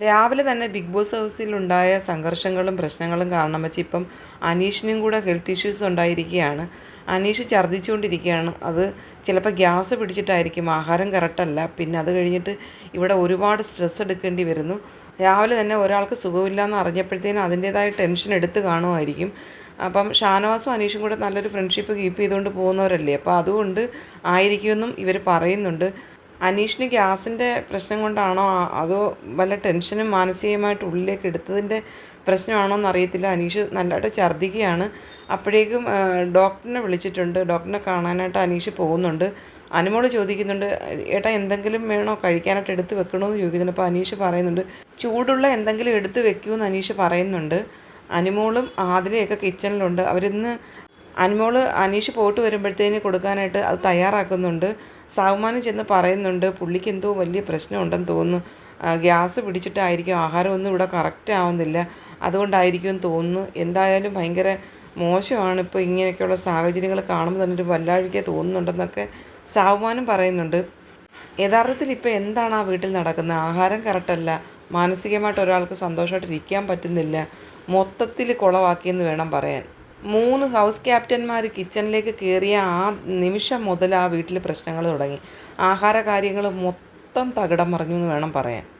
രാവിലെ തന്നെ big boss ഹൗസിലുണ്ടായ സംഘർഷങ്ങളും പ്രശ്നങ്ങളും കാരണം വെച്ച് ഇപ്പം അനീഷിനും കൂടെ ഹെൽത്ത് ഇഷ്യൂസ് ഉണ്ടായിരിക്കുകയാണ്. അനീഷ് ഛർദ്ദിച്ചുകൊണ്ടിരിക്കുകയാണ്. അത് ചിലപ്പോൾ ഗ്യാസ് പിടിച്ചിട്ടായിരിക്കും. ആഹാരം കറക്റ്റല്ല പിന്നെ അത് കഴിഞ്ഞിട്ട് ഇവിടെ ഒരുപാട് സ്ട്രെസ് എടുക്കേണ്ടി വരുന്നു. രാവിലെ തന്നെ ഒരാൾക്ക് സുഖമില്ല എന്ന് അറിഞ്ഞപ്പോഴത്തേനും അതിന്റേതായ ടെൻഷൻ എടുത്ത് കാണുമായിരിക്കും. അപ്പം ഷാനവാസും അനീഷും കൂടെ നല്ലൊരു ഫ്രണ്ട്ഷിപ്പ് കീപ്പ് ചെയ്തുകൊണ്ട് പോകുന്നവരല്ലേ? അപ്പോൾ അതുകൊണ്ട് ആയിരിക്കുമെന്നും ഇവർ പറയുന്നുണ്ട്. അനീഷിന് ഗ്യാസിന്റെ പ്രശ്നം കൊണ്ടാണോ അതോ വല്ല ടെൻഷനും മാനസികമായിട്ട് ഉള്ളിലേക്ക് എടുത്തതിന്റെ പ്രശ്നമാണോ എന്നറിയത്തില്ല അനീഷ് നല്ലതായിട്ട് ഛർദ്ദിക്കുകയാണ്. അപ്പോഴേക്കും ഡോക്ടറിനെ വിളിച്ചിട്ടുണ്ട്. ഡോക്ടറിനെ കാണാനായിട്ട് അനീഷ് പോകുന്നുണ്ട്. അനുമോൾ ചോദിക്കുന്നുണ്ട് ഏട്ടാ എന്തെങ്കിലും വേണോ? കഴിക്കാനായിട്ട് എടുത്ത് വെക്കണമെന്ന് ചോദിക്കുന്നുണ്ട്. അപ്പോൾ അനീഷ് പറയുന്നുണ്ട് ചൂടുള്ള എന്തെങ്കിലും എടുത്ത് വെക്കുമെന്ന് അനീഷ് പറയുന്നുണ്ട്. അനുമോളും ആതിരയൊക്കെ കിച്ചണിലുണ്ട് അവരിന്ന് അനുമോൾ അനീഷ് പോയിട്ട് വരുമ്പോഴത്തേന് കൊടുക്കാനായിട്ട് അത് തയ്യാറാക്കുന്നുണ്ട്. സാവുമാനം ചെന്ന് പറയുന്നുണ്ട് പുള്ളിക്ക് എന്തോ വലിയ പ്രശ്നമുണ്ടെന്ന് തോന്നുന്നു. ഗ്യാസ് പിടിച്ചിട്ടായിരിക്കും ആഹാരമൊന്നും ഇവിടെ കറക്റ്റ് ആവുന്നില്ല. അതുകൊണ്ടായിരിക്കും തോന്നുന്നു. എന്തായാലും ഭയങ്കര മോശമാണ് ഇപ്പോൾ ഇങ്ങനെയൊക്കെയുള്ള സാഹചര്യങ്ങൾ കാണുമ്പോൾ തന്നെ ഒരു വല്ലാഴിക തോന്നുന്നുണ്ടെന്നൊക്കെ സാവുമാനം പറയുന്നുണ്ട്. യഥാർത്ഥത്തിൽ ഇപ്പോൾ എന്താണ് ആ വീട്ടിൽ നടക്കുന്നത്? ആഹാരം കറക്റ്റല്ല മാനസികമായിട്ട് ഒരാൾക്ക് സന്തോഷമായിട്ട് ഇരിക്കാൻ പറ്റുന്നില്ല. മൊത്തത്തിൽ കുളവാക്കിയെന്ന് വേണം പറയാൻ. മൂന്ന് ഹൗസ് ക്യാപ്റ്റന്മാർ കിച്ചണിലേക്ക് കയറിയ ആ നിമിഷം മുതൽ ആ വീട്ടിൽ പ്രശ്നങ്ങൾ തുടങ്ങി. ആഹാര കാര്യങ്ങൾ മൊത്തം തകിടം മറിഞ്ഞു എന്ന് വേണം പറയാൻ.